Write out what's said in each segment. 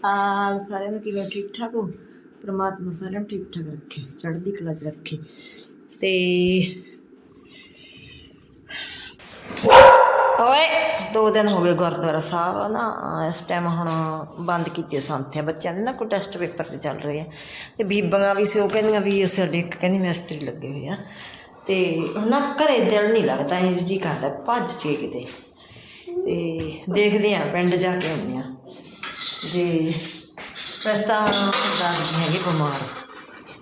ਅਕਾਲ ਸਾਰਿਆਂ ਨੂੰ ਕਿਵੇਂ ਠੀਕ ਠਾਕ ਹੋ? ਪ੍ਰਮਾਤਮਾ ਸਾਰਿਆਂ ਨੂੰ ਠੀਕ ਠਾਕ ਰੱਖੇ, ਚੜ੍ਹਦੀ ਕਲਾ ਚ ਰੱਖੇ। ਤੇ ਓਏ, ਦੋ ਦਿਨ ਹੋ ਗਏ ਗੁਰਦੁਆਰਾ ਸਾਹਿਬ ਨਾ, ਇਸ ਟਾਈਮ ਹੁਣ ਬੰਦ ਕੀਤੇ ਸੰਥਿਆ ਬੱਚਿਆਂ ਦੇ ਨਾ, ਕੋਈ ਟੈਸਟ ਪੇਪਰ ਤੇ ਚੱਲ ਰਹੇ ਆ। ਤੇ ਬੀਬੀਆਂ ਵੀ ਸੀ, ਉਹ ਕਹਿੰਦੀਆਂ ਵੀ ਸਾਡੇ ਇੱਕ ਕਹਿੰਦੀ ਮਿਸਤਰੀ ਲੱਗੇ ਹੋਏ ਆ। ਤੇ ਹੁਣ ਨਾ ਘਰੇ ਦਿਲ ਨਹੀਂ ਲੱਗਦਾ ਇੰਜ ਜੀ ਕਰਦਾ ਭੱਜ ਕੇ ਕਿਤੇ। ਤੇ ਦੇਖਦੇ ਆ, ਪਿੰਡ ਜਾ ਕੇ ਆਉਂਦੇ ਆ। ਜੇ। ਰਸਤਾ ਸਰਦਾਰ ਜੀ ਹੈਗੇ ਬਿਮਾਰ।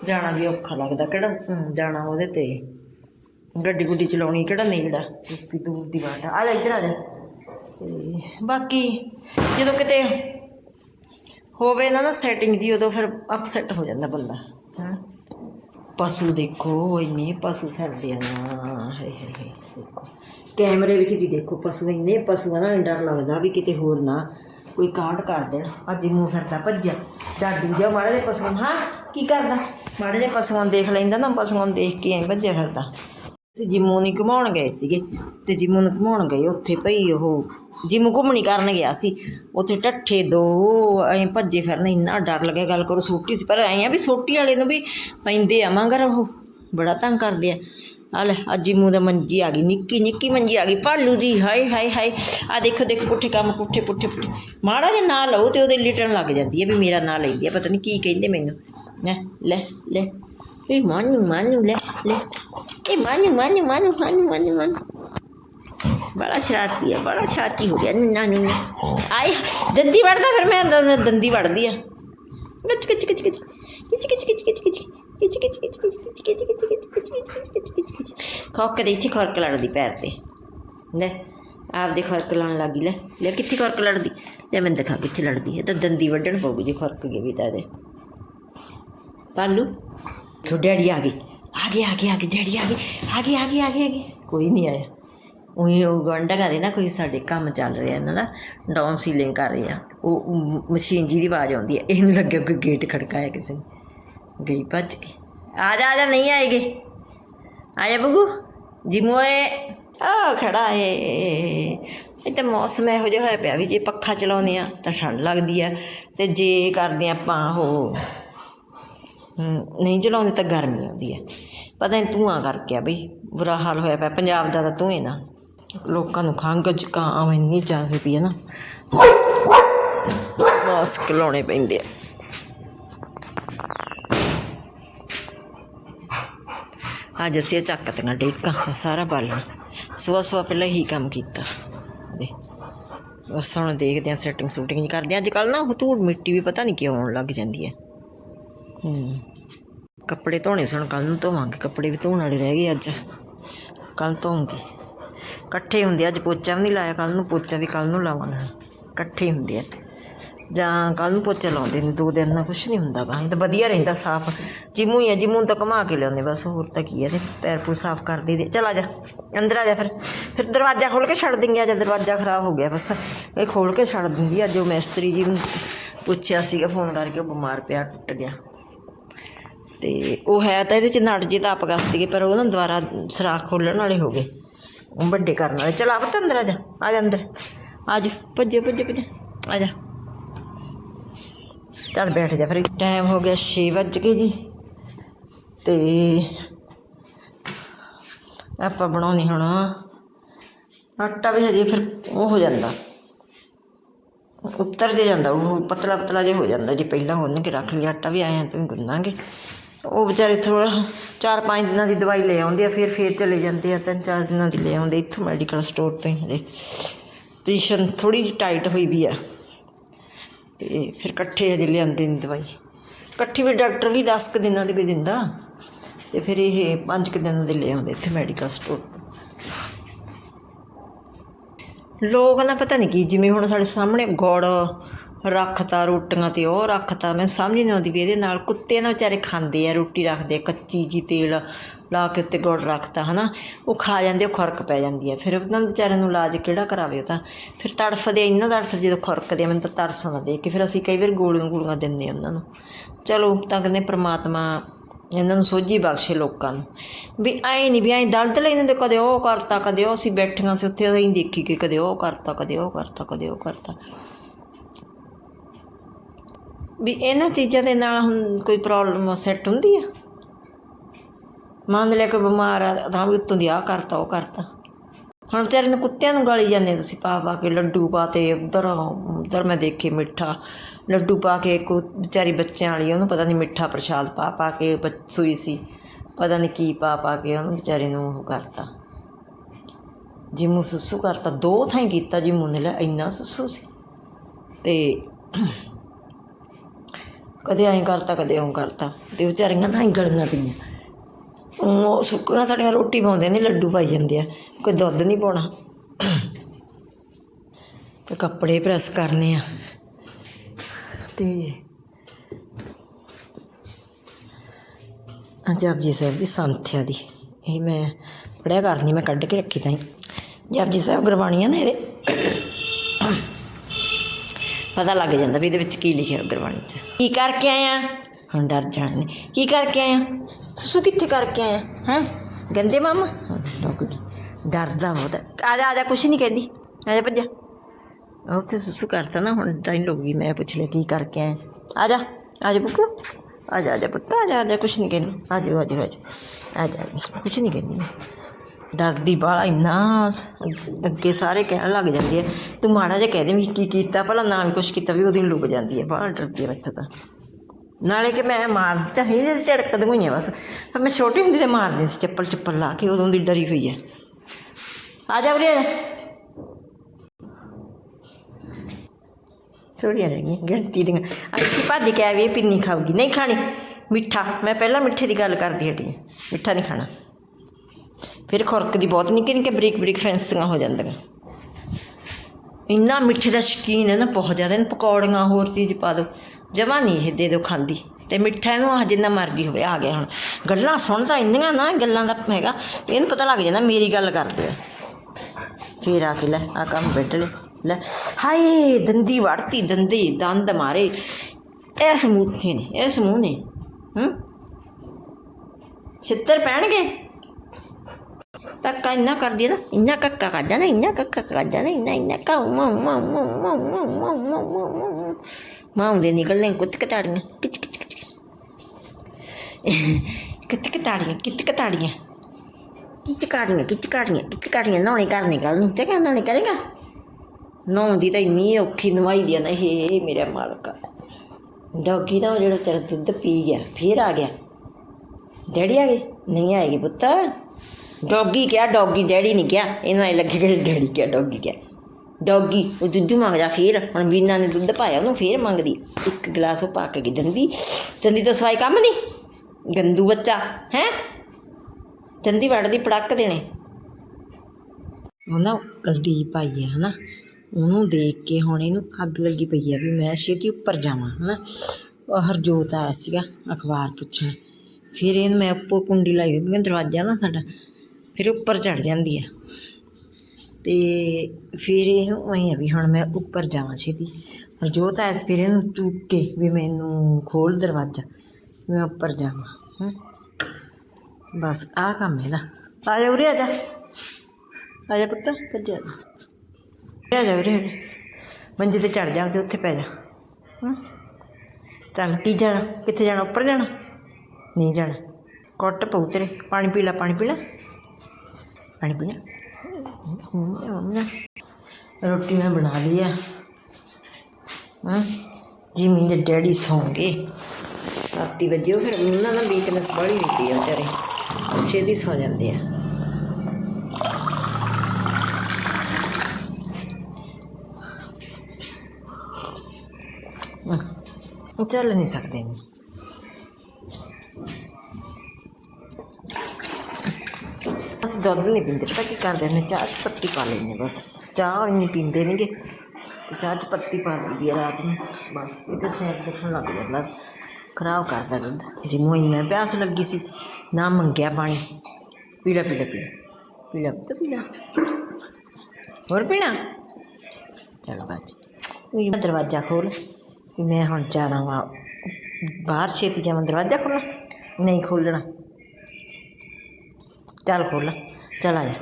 ਜਾਣਾ ਵੀ ਔਖਾ ਲੱਗਦਾ। ਕਿਹੜਾ ਜਾਣਾ ਉਹਦੇ ਤੇ। ਗੱਡੀ ਗੁੱਡੀ ਚਲਾਉਣੀ, ਕਿਹੜਾ ਨੇੜਾ ਵੀ ਦੂਰ ਦੀ ਬਾਤ ਆ। ਜਾ, ਇੱਧਰ ਆ ਜਾ। ਬਾਕੀ ਜਦੋਂ ਕਿਤੇ ਹੋਵੇ ਨਾ ਨਾ ਸੈਟਿੰਗ ਜੀ ਉਦੋਂ ਫਿਰ ਅਪਸੈਟ ਹੋ ਜਾਂਦਾ ਬੰਦਾ। ਹਾਂ। ਪਸ਼ੂ ਦੇਖੋ, ਇੰਨੇ ਪਸ਼ੂ ਫਿਰਦੇ ਆ ਨਾ। ਹਾਏ ਹਾਏ ਦੇਖੋ। ਕੈਮਰੇ ਵਿੱਚ ਵੀ ਦੇਖੋ, ਪਸ਼ੂ ਇੰਨੇ ਪਸ਼ੂ ਆ ਨਾ ਡਰ ਲੱਗਦਾ ਵੀ ਕਿਤੇ ਹੋਰ ਨਾ ਕੋਈ ਕਾਂਡ ਕਰ ਦੇਣ। ਅੱਜ ਨੂੰ ਫਿਰਦਾ ਭੱਜਿਆ। ਡਾਡੂ ਜਿਹਾ ਮਾੜੇ ਜਿਹੇ ਪਸ਼ੂ ਹਾਂ, ਕੀ ਕਰਦਾ? ਮਾੜਾ ਜਿਹਾ ਪਸ਼ੂਆਂ ਨੂੰ ਦੇਖ ਲੈਂਦਾ ਨਾ ਪਸ਼ੂਆਂ ਨੂੰ ਦੇਖ ਕੇ ਐਂ ਭੱਜਿਆ ਫਿਰਦਾ। ਤੇ ਜਿੰਮੂ ਨੂੰ ਘੁਮਾਉਣ ਗਏ ਸੀਗੇ ਤੇ ਜਿੰਮੂ ਨੂੰ ਘੁਮਾਉਣ ਗਏ। ਉੱਥੇ ਭਈ ਉਹ ਜਿੰਮੂ ਘੁੰਮਣੀ ਕਰਨ ਗਿਆ ਸੀ। ਉੱਥੇ ਟੱਠੇ ਦੋ ਐਂ ਭੱਜੇ ਫਿਰਨ। ਇੰਨਾ ਡਰ ਲੱਗਿਆ, ਗੱਲ ਕਰੋ, ਸੋਟੀ ਸੀ। ਪਰ ਐਂ ਆ ਵੀ ਸੋਟੀ ਵਾਲੇ ਨੂੰ ਵੀ ਪੈਂਦੇ ਆ ਮਗਰ ਉਹ। ਬੜਾ ਤੰਗ ਕਰਦੇ ਆ। ਆ ਲੈ ਅੱਜ ਜਿੰਮੂ ਦਾ ਮੰਜੀ ਆ ਗਈ ਨਿੱਕੀ ਨਿੱਕੀ ਮੰਜੀ ਆ ਗਈ ਭਾਲੂ ਦੀ ਹਾਏ ਹਾਏ ਹਾਏ ਆ ਦੇਖੋ ਦੇਖੋ ਪੁੱਠੇ ਕੰਮ ਪੁੱਠੇ ਪੁੱਠੇ ਪੁੱਠੇ ਮਾੜਾ ਜਿਹਾ ਨਾਂ ਲਓ ਤੇ ਉਹਦੇ ਲਿਟਣ ਲੱਗ ਜਾਂਦੀ ਹੈ ਵੀ ਮੇਰਾ ਨਾਂ ਲੈਂਦੀ ਆ ਪਤਾ ਨਹੀਂ ਕੀ ਕਹਿੰਦੇ ਮੈਨੂੰ ਲੈ ਲੈ ਲੈ ਇਹ ਮਾਨੂ ਮਾਨੂ ਲੈ ਲੈ ਇਹ ਮਾਨੂ ਮਾਨੂ ਮਾਨੂ ਮਾਨੂ ਮਾਨੂ ਮਾਨੂ ਬੜਾ ਸ਼ਰਾਰਤੀ ਹੈ ਬੜਾ ਸ਼ਰਾਰਤੀ ਹੋ ਗਿਆ ਨੰਨਾ ਨੂੰ ਆਏ ਦੰਦੀ ਵੜਦਾ ਫਿਰ ਮੈਂ ਦ- ਦੰਦੀ ਵੜਦੀ ਆ ਗਿਚ ਗਿਚ ਗਿਚ ਗਿਚ ਗਿਚ ਗਿਚ ਗਿਚ ਗਿਚ ਗਿਚ ਗਿਚ ਗਿਚ ਗਿਚ ਗਿਚ ਗਿਚ ਗਿਚ ਖੋਕ ਦੇ ਇੱਥੇ ਖੁਰਕ ਲੜਦੀ ਪੈਰ ਤੇ। ਲੈ, ਆਪਦੇ ਖਰਕ ਲਾਣ ਲੱਗੀ, ਲੈ। ਲੈ, ਕਿੱਥੇ ਖੁਰਕ ਲੜਦੀ? ਲੈ, ਮੈਨੂੰ ਦਿਖਾ ਕਿੱਥੇ ਲੜਦੀ ਹੈ। ਤਾਂ ਦੰਦੀ ਵੱਢਣ ਪਊਗੀ ਜੇ ਖੁਰਕ ਗਈ ਵੀ ਤਾਂ ਇਹਦੇ। ਪਾਲੂ ਕਿਉਂ ਡੈਡੀ ਆ ਗਈ ਆ ਗਈ ਆ ਗਈ ਆ ਗਈ ਡੈਡੀ ਆ ਗਈ ਆ ਗਈ ਆ ਗਈ ਆ ਗਈ ਆ ਗਈ ਕੋਈ ਨਹੀਂ ਆਇਆ। ਉਹੀ ਉਹ ਗੰਡਾ ਦੇ ਨਾ, ਕੋਈ ਸਾਡੇ ਕੰਮ ਚੱਲ ਰਿਹਾ ਇਹਨਾਂ ਦਾ। ਡਾਊਨ ਸੀਲਿੰਗ ਕਰ ਰਹੇ। ਆ ਉਹ ਮਸ਼ੀਨ ਜੀ ਦੀ ਆਵਾਜ਼ ਆਉਂਦੀ ਹੈ, ਇਹਨੂੰ ਲੱਗਿਆ ਕੋਈ ਗੇਟ ਖੜਕਾਇਆ ਕਿਸੇ ਨੇ। ਗਈ ਭੱਜ ਕੇ। ਆ ਜਾ ਆ ਜਾ, ਨਹੀਂ ਆਏਗੇ। ਆ ਜਾ ਬਗੂ ਜਿਮੋਏ ਆ ਖੜਾ ਏ। ਇਹ ਤਾਂ ਮੌਸਮ ਇਹੋ ਜਿਹਾ ਹੋਇਆ ਪਿਆ ਵੀ ਜੇ ਪੱਖਾ ਚਲਾਉਂਦੇ ਆ ਤਾਂ ਠੰਡ ਲੱਗਦੀ ਆ ਤੇ ਜੇ ਕਰਦੇ ਆਪਾਂ ਉਹ ਨਹੀਂ ਚਲਾਉਂਦੇ ਤਾਂ ਗਰਮੀ ਆਉਂਦੀ ਹੈ ਪਤਾ ਨਹੀਂ ਧੂਆਂ ਕਰਕੇ ਆ ਬਈ, ਬੁਰਾ ਹਾਲ ਹੋਇਆ ਪਿਆ ਪੰਜਾਬ ਦਾ ਤਾਂ ਧੂਏ ਨਾ ਲੋਕਾਂ ਨੂੰ ਖੰਘ ਜ਼ੁਕਾਮ ਇੰਨੀ ਚੱਲਦੀ ਪਈ ਹੈ ਨਾ। ਮਾਸਕ ਲਾਉਣੇ ਪੈਂਦੇ ਆ। ਅੱਜ ਅਸੀਂ ਇਹ ਡੇਕਾਂ, ਸਾਰਾ ਬਾਲਣਾ ਸਵੇਰ ਸਵੇਰ ਪਹਿਲਾਂ ਹੀ ਕੰਮ ਕੀਤਾ। ਦੇ, ਬਸ ਹੁਣ ਦੇਖਦੇ ਆ ਸੈਟਿੰਗ ਸ਼ੂਟਿੰਗ ਜੀ ਕਰਦੇ ਆ ਅੱਜ ਕੱਲ ਨਾ ਉਹ ਧੂੜ ਮਿੱਟੀ ਵੀ ਪਤਾ ਨਹੀਂ ਕਿਉਂ ਆਉਣ ਲੱਗ ਜਾਂਦੀ ਹੈ। ਹੂੰ, ਕੱਪੜੇ ਧੋਣੇ ਸਨ ਕੱਲ ਨੂੰ ਧੋਵਾਂਗੇ। ਕੱਪੜੇ ਵੀ ਧੋਣ ਵਾਲੇ ਰਹਿ ਗਏ ਅੱਜ। ਕੱਲ ਧੋਵਾਂਗੇ ਇਕੱਠੇ ਹੁੰਦੇ ਅੱਜ ਪੋਚਾ ਵੀ ਨਹੀਂ ਲਾਇਆ ਕੱਲ ਨੂੰ ਪੋਚਾ ਵੀ ਕੱਲ ਨੂੰ ਲਾਵਾਂਗੇ। ਇਕੱਠੇ ਹੁੰਦੇ ਆ। ਜਾਂ ਕੱਲ ਨੂੰ ਪੋਚਾ ਲਾਉਂਦੇ ਨੇ, ਦੋ ਦਿਨ ਨਾਲ ਕੁਛ ਨਹੀਂ ਹੁੰਦਾ ਗਾ। ਇਹ ਤਾਂ ਵਧੀਆ ਰਹਿੰਦਾ ਸਾਫ਼। ਜਿਮੂ ਹੀ ਆ, ਜਿਮੂ ਨੂੰ ਤਾਂ ਘੁਮਾ ਕੇ ਲਿਆਉਂਦੇ, ਬਸ ਹੋਰ ਤਾਂ ਕੀ ਹੈ ਤੇ ਪੈਰ ਪੂਰ ਸਾਫ਼ ਕਰ ਦੇ ਚਲ ਆ ਜਾ, ਅੰਦਰ ਆ ਜਾ ਫਿਰ। ਫਿਰ ਦਰਵਾਜ਼ਾ ਖੋਲ ਕੇ ਛੱਡ ਦਿੰਗੇ ਅੱਜ ਦਰਵਾਜ਼ਾ ਖਰਾਬ ਹੋ ਗਿਆ, ਬਸ। ਇਹ ਖੋਲ ਕੇ ਛੱਡ ਦਿੰਦੀ ਅੱਜ ਉਹ ਮਿਸਤਰੀ ਜੀ ਨੂੰ ਪੁੱਛਿਆ ਸੀਗਾ, ਫੋਨ ਕਰਕੇ ਉਹ ਬਿਮਾਰ ਪਿਆ, ਟੁੱਟ ਗਿਆ। ਤੇ ਉਹ ਹੈ ਤਾਂ ਇਹਦੇ ਚ ਨਟ ਜੇ ਤਾਂ ਆਪ ਕੱਸ ਸੀਗੇ, ਪਰ ਉਹ ਨਾ ਦੁਬਾਰਾ ਸਰਾਖ ਖੋਲਣ ਵਾਲੇ ਹੋ ਗਏ। ਵੱਡੇ ਕਰਨ ਵਾਲੇ। ਚਲ ਆ ਪੁੱਤ, ਅੰਦਰ ਆ ਜਾ। ਆ ਜਾ ਅੰਦਰ। ਆ ਜਾ ਭੱਜੇ ਭੱਜੇ ਭੱਜੇ। ਆ ਜਾ। ਚੱਲ ਬੈਠ ਜਾ ਫਿਰ, ਟਾਈਮ ਹੋ ਗਿਆ 6 ਵੱਜ ਕੇ ਜੀ। ਤੇ ਆਪਾਂ ਬਣਾਉਣੀ ਹੁਣ ਆਟਾ ਵੀ ਹਜੇ ਫਿਰ ਉਹ ਹੋ ਜਾਂਦਾ। ਉੱਤਰ ਜੇ ਜਾਂਦਾ, ਉਹ ਪਤਲਾ ਪਤਲਾ ਜਿਹਾ ਹੋ ਜਾਂਦਾ, ਜੇ ਪਹਿਲਾਂ ਗੁੰਨ ਕੇ ਰੱਖ ਲਿਆ ਆਟਾ ਵੀ ਆਇਆ ਤਾਂ ਗੁੰਨਾਂਗੇ। ਉਹ ਵਿਚਾਰੇ ਥੋੜਾ ਚਾਰ ਪੰਜ ਦਿਨਾਂ ਦੀ ਦਵਾਈ ਲੈ ਆਉਂਦੇ ਆ, ਫਿਰ ਫਿਰ ਚਲੇ ਜਾਂਦੇ ਆ, ਤਿੰਨ ਚਾਰ ਦਿਨਾਂ ਦੀ ਲੈ ਆਉਂਦੇ ਇੱਥੋਂ ਮੈਡੀਕਲ ਸਟੋਰ ਤੋਂ ਹੀ ਹਲੇ ਪੋਜੀਸ਼ਨ ਥੋੜੀ ਜਿਹੀ ਟਾਈਟ ਹੋਈ ਵੀ ਆ। ਤੇ ਫਿਰ ਇਕੱਠੇ ਹਜੇ ਲਿਆਂਦੇ ਨੇ ਦਵਾਈ। ਇਕੱਠੀ ਵੀ ਡਾਕਟਰ ਵੀ 10 ਕੁ ਦਿਨਾਂ ਦੀ ਵੀ ਦਿੰਦਾ ਤੇ ਫਿਰ ਇਹ 5 ਕੁ ਦਿਨਾਂ ਦੇ ਲੈ ਆਉਂਦੇ ਇੱਥੇ ਮੈਡੀਕਲ ਸਟੋਰ ਲੋਕ ਨਾ ਪਤਾ ਨਹੀਂ ਕੀ, ਜਿਵੇਂ ਹੁਣ ਸਾਡੇ ਸਾਹਮਣੇ ਗੁੜ ਰੱਖਤਾ ਰੋਟੀਆਂ ਤੇ, ਉਹ ਰੱਖਤਾ। ਮੈਂ ਸਮਝ ਨਹੀਂ ਆਉਂਦੀ ਵੀ ਇਹਦੇ ਨਾਲ ਕੁੱਤੇ ਨਾ ਵਿਚਾਰੇ ਖਾਂਦੇ ਆ ਰੋਟੀ ਰੱਖਦੇ ਆ, ਕੱਚੀ ਜੀ ਤੇਲ ਲਾ ਕੇ ਉੱਤੇ ਗੁੜ ਰੱਖਤਾ, ਹਨਾ। ਉਹ ਖਾ ਜਾਂਦੇ, ਉਹ ਖੁਰਕ ਪੈ ਜਾਂਦੀ ਹੈ ਫਿਰ ਉਹਨਾਂ ਨੂੰ ਵਿਚਾਰਿਆਂ ਨੂੰ ਇਲਾਜ ਕਿਹੜਾ ਕਰਾਵੇ ਉਹ ਤਾਂ? ਫਿਰ ਤੜਫਦੇ ਇੰਨਾ ਤੜਫਦੇ ਜਦੋਂ ਖੁਰਕਦੇ ਆ, ਮੈਨੂੰ ਤਾਂ ਤਰਸ ਆਉਂਦਾ ਦੇਖ ਕੇ ਫਿਰ ਅਸੀਂ ਕਈ ਵਾਰ ਗੋਲੀਆਂ ਗੋਲੀਆਂ ਦਿੰਦੇ ਆ ਉਹਨਾਂ ਨੂੰ। ਚਲੋ, ਤਾਂ ਕਹਿੰਦੇ ਪ੍ਰਮਾਤਮਾ ਇਹਨਾਂ ਨੂੰ ਸੋਝੀ ਬਖਸ਼ੇ ਲੋਕਾਂ ਨੂੰ। ਵੀ ਐ ਨਹੀਂ, ਵੀ ਐ ਦਲਦਲ ਇਹਨਾਂ ਦੇ, ਕਦੇ ਉਹ ਕਰਤਾ, ਕਦੇ ਉਹ ਅਸੀਂ ਬੈਠੀਆਂ ਸੀ ਉੱਥੇ ਅਸੀਂ ਦੇਖੀ ਕਿ ਕਦੇ ਉਹ ਕਰਤਾ, ਕਦੇ ਉਹ ਕਰਤਾ, ਕਦੇ ਉਹ ਕਰਤਾ। ਵੀ ਇਹਨਾਂ ਚੀਜ਼ਾਂ ਦੇ ਨਾਲ ਹੁਣ ਕੋਈ ਪ੍ਰੋਬਲਮ ਸੈੱਟ ਹੁੰਦੀ ਆ? ਮੰਨ ਲਿਆ ਕੋਈ ਬਿਮਾਰ ਆ, ਤਾਂ ਵੀ ਉੱਤੋਂ ਦੀ ਆ ਕਰਤਾ, ਉਹ ਕਰਤਾ। ਹੁਣ ਵਿਚਾਰੇ ਨੂੰ ਕੁੱਤਿਆਂ ਨੂੰ ਗਾਲੀ ਜਾਂਦੇ ਤੁਸੀਂ, ਪਾ ਪਾ ਕੇ ਲੱਡੂ ਪਾਤੇ ਉਧਰ ਉਧਰ ਮੈਂ ਦੇਖੇ ਮਿੱਠਾ। ਲੱਡੂ ਪਾ ਕੇ ਇੱਕ ਵਿਚਾਰੀ ਬੱਚਿਆਂ ਵਾਲੀ, ਉਹਨੂੰ ਪਤਾ ਨਹੀਂ ਮਿੱਠਾ ਪ੍ਰਸ਼ਾਦ ਪਾ ਪਾ ਕੇ ਬੱਚ- ਸੀ। ਪਤਾ ਨਹੀਂ ਕੀ ਪਾ ਪਾ ਕੇ ਉਹਨੂੰ ਵਿਚਾਰੇ ਨੂੰ ਉਹ ਕਰਤਾ। ਜਿਮੂ ਸੁਸੂ ਕਰਤਾ, ਦੋ ਥਾਂ ਹੀ ਕੀਤਾ ਜਿਮੂ ਨੇ, ਲੈ ਇੰਨਾ ਸੁਸੂ ਸੀ। ਤੇ ਕਦੇ ਐਂ ਕਰਤਾ, ਕਦੇ ਉਹ ਕਰਤਾ। ਤੇ ਵਿਚਾਰੀਆਂ ਤਾਂ ਹੀ ਗਲੀਆਂ ਪਈਆਂ। ਉਹ ਸੁੱਕੀਆਂ ਸਾਡੀਆਂ ਰੋਟੀ ਪਾਉਂਦੇ ਨੇ, ਲੱਡੂ ਪਾਈ ਜਾਂਦੇ ਆ। ਕੋਈ ਦੁੱਧ ਨਹੀਂ ਪਾਉਣਾ। ਤੇ ਕੱਪੜੇ ਪ੍ਰੈਸ ਕਰਨੇ ਆ। ਤੇ ਜਪਜੀ ਸਾਹਿਬ ਦੀ ਸੰਥਿਆ ਦੀ। ਇਹ ਮੈਂ ਪੜਿਆ ਕਰਨੀ, ਮੈਂ ਕੱਢ ਕੇ ਰੱਖੀ ਤਾਂ ਜਪਜੀ ਸਾਹਿਬ ਗੁਰਬਾਣੀਆਂ ਨੇ ਇਹਦੇ। ਪਤਾ ਲੱਗ ਜਾਂਦਾ ਵੀ ਇਹਦੇ ਵਿੱਚ ਕੀ ਲਿਖਿਆ ਗੁਰਬਾਣੀ 'ਚ। ਕੀ ਕਰਕੇ ਆਇਆ ਹੁਣ ਡਰ ਜਾਣੇ ਕੀ ਕਰਕੇ ਆਇਆ ਤੁਸੀਂ ਕਿੱਥੇ ਕਰਕੇ ਆਇਆ ਹੈ? ਗੰਦੇ ਮਾਮਾ? ਲੋਕ ਡਰਦਾ ਬਹੁਤ। ਆ। ਜਾ ਆ ਜਾ ਕੁਛ ਨਹੀਂ ਕਹਿੰਦੀ। ਆ ਜਾ ਭੱਜਾ। ਉਹ ਉੱਥੇ ਸੁਸੂ ਕਰਤਾ ਨਾ ਹੁਣ ਟਾਈਮ ਲੱਗੂਗੀ ਮੈਂ ਪੁੱਛ ਲਿਆ ਕੀ ਕਰਕੇ ਆਇਆ ਆ ਜਾ ਆ ਜਾ ਬੁੱਕੂ। ਆ ਜਾ ਆ ਜਾ ਪੁੱਤ ਆ ਜਾ ਆ ਜਾ ਕੁਛ ਨਹੀਂ ਕਹਿੰਦੀ। ਆ ਜਾ ਆ ਜਾ ਆ ਜਾ ਕੁਛ ਨਹੀਂ ਕਹਿੰਦੀ ਮੈਂ। ਡਰਦੀ ਬਾਹਲਾ, ਇੰਨਾ ਅੱਗੇ ਸਾਰੇ ਕਹਿਣ ਲੱਗ ਜਾਂਦੇ ਆ। ਤੂੰ ਮਾੜਾ ਜਿਹਾ ਕਹਿ ਦੇ ਵੀ ਕੀ ਕੀਤਾ, ਭਲਾ ਨਾ ਵੀ ਕੁਛ ਕੀਤਾ ਵੀ ਉਹਦੀ ਲੁਕ ਜਾਂਦੀ ਹੈ ਬਾਹਲਾ ਡਰਦੀ ਹੈ ਮੈਥੋਂ ਤਾਂ। ਨਾਲੇ ਕਿ ਮੈਂ ਮਾਰ ਚਾਹੀਦੀ ਤੇ ਝੜਕ ਦਗੂਈਆਂ ਬਸ। ਪਰ ਮੈਂ ਛੋਟੀ ਹੁੰਦੀ ਤੇ ਮਾਰਦੀ ਸੀ, ਚੱਪਲ ਚੱਪਲ ਲਾ ਕੇ ਉਦੋਂ ਦੀ ਡਰੀ ਹੋਈ ਹੈ ਆ ਜਾ ਵੀਰੇ। ਥੋੜੀਆਂ ਰਹਿ ਗਈਆਂ, ਗਿਣਤੀ ਦੀਆਂ। ਅੱਛੀ ਕੀ ਕਹਿ ਵੀ ਪਿੰਨੀ ਖਾਊਗੀ। ਨਹੀਂ ਖਾਣੀ, ਮਿੱਠਾ। ਮੈਂ ਪਹਿਲਾਂ ਮਿੱਠੇ ਦੀ ਗੱਲ ਕਰਦੀ ਹਟੀ ਮਿੱਠਾ ਨਹੀਂ ਖਾਣਾ। ਫਿਰ ਖੁਰਕ ਦੀ ਬਹੁਤ ਨਿੱਕੇ ਨਿੱਕੇ ਬਰੀਕ ਬਰੀਕ ਫੈਂਸੀਆਂ ਹੋ ਜਾਂਦੀਆਂ। ਇੰਨਾ ਮਿੱਠੇ ਦਾ ਸ਼ੌਕੀਨ ਹੈ ਨਾ, ਬਹੁਤ ਜ਼ਿਆਦਾ। ਇਹਨੂੰ ਪਕੌੜੀਆਂ ਹੋਰ ਚੀਜ਼ ਪਾ ਦਿਓ। ਜਮਾ ਨਹੀਂ ਇਹ ਦੇ ਦਿਓ ਖਾਂਦੀ। ਤੇ ਮਿੱਠਾ ਇਹਨੂੰ ਆ ਜਿੰਨਾ ਮਰਜ਼ੀ ਹੋਵੇ, ਆ ਗਿਆ ਹੁਣ। ਗੱਲਾਂ ਸੁਣਦਾ ਇੰਨੀਆਂ ਨਾ, ਗੱਲਾਂ ਦਾ ਹੈਗਾ। ਇਹਨੂੰ ਪਤਾ ਲੱਗ ਜਾਂਦਾ ਮੇਰੀ ਗੱਲ ਕਰਦੇ ਆ। ਫੇਰ ਆ ਕੇ ਲੈ, ਆ ਕੰਮ ਬੈਠ ਲੈ। ਲੈ, ਹਾਏ, ਦੰਦੀ ਵੜਤੀ, ਦੰਦੀ ਦੰਦ ਮਾਰੇ। ਇਸ ਮੂਥੇ ਨੇ ਇਸ ਮੂੰਹ ਨੇ। ਹੂੰ? ਛਿੱਤਰ ਪੈਣਗੇ? ਧੱਕਾ ਇੰਨਾ ਕਰਦੀ ਹੈ ਨਾ ਇੰਨਾ ਕੱਕਾ ਕਰ ਜਾਣਾ ਇੰਨਾ ਕੱਕਾ ਕਰ ਜਾਣਾ ਇੰਨਾ ਇੰਨਾ ਕਾ ਮਾ ਮਾ ਮਾ ਮਾ ਮਾ ਮਾ ਮਾ ਮਾ ਮਾਂ ਦੇ ਨਿਕਲਣੇ ਕੁੱਤ ਕਟਾੜੀਆਂ ਕਿਚ ਕਿਚ ਕਿਚ ਕਿਤ ਕਟਾੜੀਆਂ ਕਿਤ ਕਟਾੜੀਆਂ ਕਿਚ ਕਾੜੀਆਂ ਕਿਚ ਕਾੜੀਆਂ ਕਿਚ ਕਾੜੀਆਂ ਨੌਣੀ ਕਰਨੀ ਕੱਲ ਨੂੰ ਤੇ ਕਹਿੰਦਾ ਨੌਣੀ ਕਰੇਗਾ ਨੌਂ ਤਾਂ ਇੰਨੀ ਔਖੀ ਨਵਾਈ ਦੀ ਆ ਨਾ ਇਹ ਮੇਰੇ ਮਾਲਕਾ ਡੌਗੀ ਦਾ ਉਹ ਜਿਹੜਾ ਤੇਰਾ ਦੁੱਧ ਪੀ ਗਿਆ ਫੇਰ ਆ ਗਿਆ ਡੈਡੀ ਆ ਗਏ ਨਹੀਂ ਆਏਗੀ ਪੁੱਤ ਡੌਗੀ ਕਿਹਾ, ਡੌਗੀ ਡੈਡੀ ਨਹੀਂ ਕਿਹਾ, ਇਹਨਾਂ ਇਹ ਲੱਗੇ ਕਿ ਡੈਡੀ ਕਿਹਾ, ਡੌਗੀ ਕਿਹਾ। ਡੌਗੀ, ਉਹ ਦੁੱਧ ਮੰਗਦਾ ਫੇਰ, ਹੁਣ ਵੀਨਾ ਨੇ ਦੁੱਧ ਪਾਇਆ, ਉਹਨੂੰ ਫੇਰ ਮੰਗਦੀ। ਇੱਕ ਗਲਾਸ ਉਹ ਪਾ ਕੇ ਗਈ ਦੰਦੀ। ਦੰਦੀ ਤੋਂ ਸਵਾਈ ਕੰਮ ਨਹੀਂ ਗੰਦੂ ਬੱਚਾ, ਹੈ? ਦੰਦੀ ਵੜਦੀ ਪੜਕ ਦੇਣੇ। ਉਹ ਨਾ ਕੁਲਦੀਪ ਆਈ ਹੈ, ਹਨਾ? ਉਹਨੂੰ ਦੇਖ ਕੇ ਹੁਣ ਇਹਨੂੰ ਅੱਗ ਲੱਗੀ ਪਈ ਹੈ ਵੀ ਮੈਂ ਛੇਤੀ ਉੱਪਰ ਜਾਵਾਂ, ਹਨਾ? ਉਹ ਹਰਜੋਤ ਆਇਆ ਸੀਗਾ ਅਖਬਾਰ ਪੁੱਛਣ। ਫਿਰ ਇਹਨੂੰ ਮੈਂ ਉੱਪਰ ਕੁੰਡੀ ਲਾਈ ਹੋਈ ਕਿਉਂਕਿ ਦਰਵਾਜ਼ਾ ਨਾ ਸਾਡਾ। ਫਿਰ ਉੱਪਰ ਚੜ ਜਾਂਦੀ ਹੈ ਤੇ ਫਿਰ ਇਹ ਉਹੀ ਆ ਵੀ ਹੁਣ ਮੈਂ ਉੱਪਰ ਜਾਵਾਂ ਛੇਤੀ। ਹਰਜੋਤ ਆਇਆ ਸੀ ਫਿਰ ਇਹਨੂੰ ਚੁੱਕ ਕੇ ਵੀ ਮੈਨੂੰ ਖੋਲ ਦਰਵਾਜ਼ਾ, ਮੈਂ ਉੱਪਰ ਜਾਵਾਂ ਬਸ ਆਹ ਕੰਮ ਇਹਦਾ। ਆ ਜਾ ਉਰੇ ਆ ਜਾ। ਆ ਜਾ ਪੁੱਤ, ਭੱਜਿਆ ਜਾ। ਆ ਜਾ ਉਰੇ ਮੰਜੇ ਤੇ ਚੜ ਜਾ ਤੇ ਉੱਥੇ ਪੈ ਜਾ ਹਮ। ਚੱਲ ਕੀ ਜਾਣਾ? ਕਿੱਥੇ ਜਾਣਾ? ਉੱਪਰ ਜਾਣਾ? ਨਹੀਂ ਜਾਣਾ। ਕੁੱਟ ਪਊ ਤੇਰੇ। ਪਾਣੀ ਪੀ ਲੈ, ਪਾਣੀ ਪਾਣੀ ਪੀਣਾ ਰੋਟੀ ਮੈਂ ਬਣਾ ਲਈ ਆ। ਹਾਂ ਜਿਮੀ ਦੇ ਡੈਡੀ ਸੌਂਗੇ ਗਏ। ਸਾਤੀ ਵਜੇ, ਉਹ ਫਿਰ ਉਹਨਾਂ ਦਾ ਵੀਕਨੈਸ ਬੜੀ ਹੁੰਦੀ ਆ ਵਿਚਾਰੇ। ਛੇਤੀ ਸੌ ਜਾਂਦੇ ਆ। ਚੱਲ ਨਹੀਂ ਸਕਦੇ। ਨੇ ਅਸੀਂ ਦੁੱਧ ਨਹੀਂ ਪੀਂਦੇ, ਪਤਾ ਕੀ ਕਰਦੇ ਨੇ, ਚਾਹ 'ਚ ਪੱਤੀ ਪਾ ਲੈਂਦੇ ਬਸ। ਚਾਹ ਇੰਨੀ ਪੀਂਦੇ ਨਹੀਂਗੇ ਤੇ ਚਾਹ 'ਚ ਪੱਤੀ ਪਾ ਦਿੰਦੀ ਆ ਰਾਤ ਨੂੰ, ਬਸ। ਇਹ ਤਾਂ ਸਿਰ ਦੇਖਣ ਲੱਗ ਜਾਂਦਾ ਖਰਾਬ ਕਰਦਾ ਦੁੱਧ। ਜਿਵੇਂ ਇੰਨਾ ਪਿਆਸ ਲੱਗੀ ਸੀ, ਨਾ ਮੰਗਿਆ ਪਾਣੀ। ਪੀਲਾ ਪੀਲਾ ਪੀਲਾ ਪੀਲਾ ਪੁੱਤ ਪੀਲਾ ਹੋਰ ਪੀਣਾ ਚਲੋ ਬਾਜੀ ਵੀ ਦਰਵਾਜ਼ਾ ਖੋਲ। ਵੀ ਮੈਂ ਹੁਣ ਜਾਣਾ ਵਾ। ਬਾਹਰ ਛੇਤੀ ਜਾਵਾਂ, ਦਰਵਾਜ਼ਾ ਖੋਲ੍ਹਾਂ ਨਹੀਂ ਖੋਲਣਾ। ਚੱਲ ਖੋਲ ਚੱਲ ਆ ਜਾ।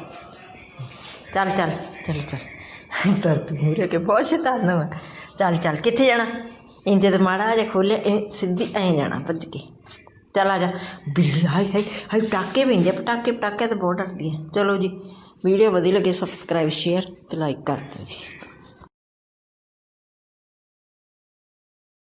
ਚੱਲ ਚੱਲ ਚੱਲ ਚੱਲ। ਪਰ ਤੂੰ ਮੂਰੇ ਕੇ ਬਹੁਤ ਸ਼ੈਤਾਨ ਹੈ ਚੱਲ ਚੱਲ ਕਿੱਥੇ ਜਾਣਾ? ਇੰਜੇ ਤੇ ਮਾੜਾ ਜਿਹਾ ਖੋਲਿਆ ਇਹ ਸਿੱਧੀ ਐਂ ਜਾਣਾ ਭੱਜ ਕੇ। ਚੱਲ ਆ ਜਾ। ਬਿੱਲੀ ਹਾਈ ਹਾਈ ਹਾਈ ਪਟਾਕੇ ਪੈਂਦੇ ਆ, ਪਟਾਕੇ ਪਟਾਕੇ ਤਾਂ ਬਹੁਤ ਡਰਦੀ ਹੈ ਚਲੋ ਜੀ ਵੀਡੀਓ ਵਧੀਆ ਲੱਗੇ ਸਬਸਕ੍ਰਾਈਬ ਸ਼ੇਅਰ ਤੇ ਲਾਈਕ ਕਰ ਦਿਓ ਜੀ।